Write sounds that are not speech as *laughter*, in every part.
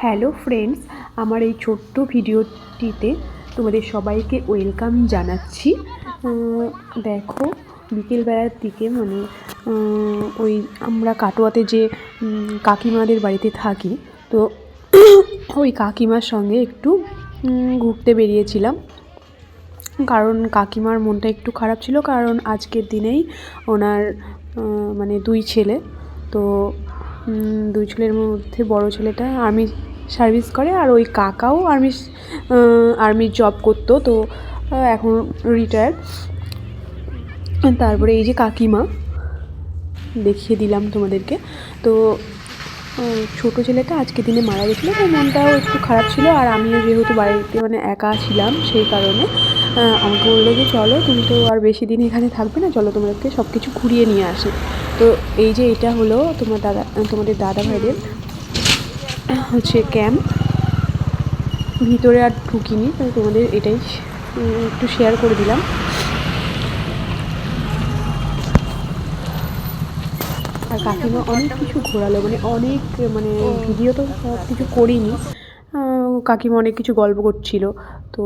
Hello friends, আমার এই ছোট্ট ভিডিওটিতে তোমাদের সবাইকে ওয়েলকাম জানাচ্ছি। দেখো, বিকেলবেলার দিকে মানে ওই আমরা কাটোয়াতে যে কাকিমাদের বাড়িতে থাকি, তো *coughs* ওই কাকিমার সঙ্গে একটু ঘুরতে বেরিয়েছিলাম। কারণ কাকিমার মনটা একটু খারাপ ছিল, কারণ আজকের দিনেই ওনার মানে দুই ছেলে, তো দুই ছেলের মধ্যে বড় ছেলেটা আর্মি সার্ভিস করে আর ওই কাকাও আর্মি আর্মির জব করতো, তো এখন রিটায়ার্ড তারপরে এই যে কাকিমা, দেখিয়ে দিলাম তোমাদেরকে। তো ছোটো ছেলেটা আজকে দিনে মারা গেছিল, তো মনটাও একটু খারাপ ছিল আর আমিও যেহেতু বাড়িতে মানে একা ছিলাম সেই কারণে। আমাকে বলল যে, চলো, তুমি তো আর বেশি দিন এখানে থাকবে না, চলো তোমাদেরকে সব কিছু ঘুরিয়ে নিয়ে আসি। তো এই যে এটা হলো তোমার দাদা, তোমাদের দাদা ভাইদের হচ্ছে ক্যাম্প। ভিতরে আর ঢুকিনি তো তোমাদের এটাই একটু শেয়ার করে দিলাম। আর কাকিমা অনেক কিছু ঘোরালো মানে অনেক মানে ভিডিও তো সব কিছু করিনি কাকিমা অনেক কিছু গল্প করছিল, তো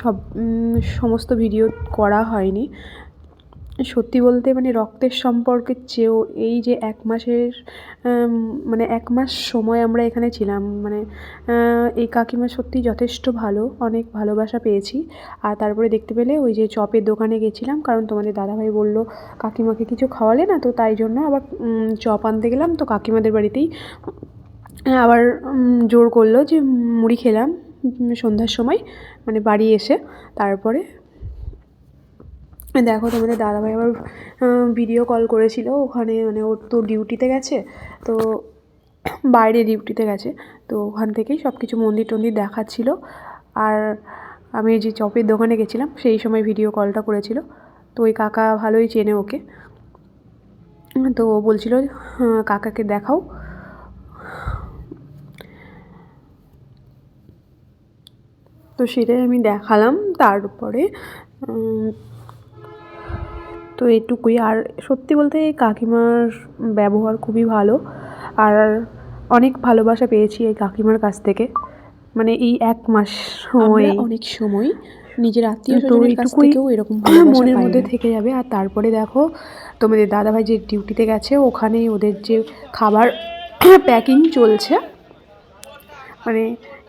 সব সমস্ত ভিডিও করা হয়নি। সত্যি বলতে মানে রক্তের সম্পর্কের চেয়েও এই যে এক মাসের মানে এক মাস সময় আমরা এখানে ছিলাম মানে এই কাকিমা সত্যি যথেষ্ট ভালো, অনেক ভালোবাসা পেয়েছি। আর তারপরে দেখতে পেলে ওই যে চপের দোকানে গেছিলাম, কারণ তোমাদের দাদাভাই বলল, কাকিমাকে কিছু খাওয়ালে না? তো তাই জন্য আবার চপ আনতে গেলাম, তো কাকিমাদের বাড়িতেই আবার জোর করল যে, মুড়ি খেলাম। সন্ধ্যার সময় মানে বাড়ি এসে তারপরে দেখো তোমাদের দাদাভাই আবার ভিডিও কল করেছিল ওখানে মানে ওর তো ডিউটিতে গেছে তো বাইরে ডিউটিতে গেছে তো ওখান থেকেই সব কিছু মন্দির টন্দির দেখাচ্ছিল আর আমি যে চপের দোকানে গেছিলাম সেই সময় ভিডিও কলটা করেছিল তো ওই কাকা ভালোই চেনে ওকে তো ও বলছিল "হ্যাঁ, কাকাকে দেখাও। তো সেটাই আমি দেখালাম তারপরে তো এটুকুই। আর সত্যি বলতে এই কাকিমার ব্যবহার খুবই ভালো। আর অনেক ভালোবাসা পেয়েছি এই কাকিমার কাছ থেকে। মানে এই এক মাস সময়। অনেক সময় নিজের আত্মীয় এইটুকুই এরকম মনের মধ্যে থেকে যাবে। আর তারপরে দেখো তোমাদের দাদাভাই যে ডিউটিতে গেছে ওখানেই ওদের যে খাবার *coughs* প্যাকিং চলছে মানে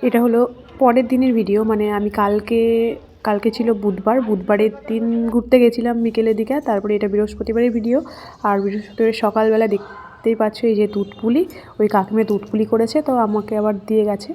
এটা হলো পরের দিনের ভিডিও মানে আমি কালকে কালকে ছিল বুধবার, বুধবারের দিন ঘুরতে গেছিলাম বিকেলের দিকে, তারপরে এটা বৃহস্পতিবারের ভিডিও আর বৃহস্পতিবার সকালবেলা দেখতেই পাচ্ছ এই যে দুধ ওই কাকিমে দুধ পুলি করেছে, তো আমাকে আবার দিয়ে গেছে।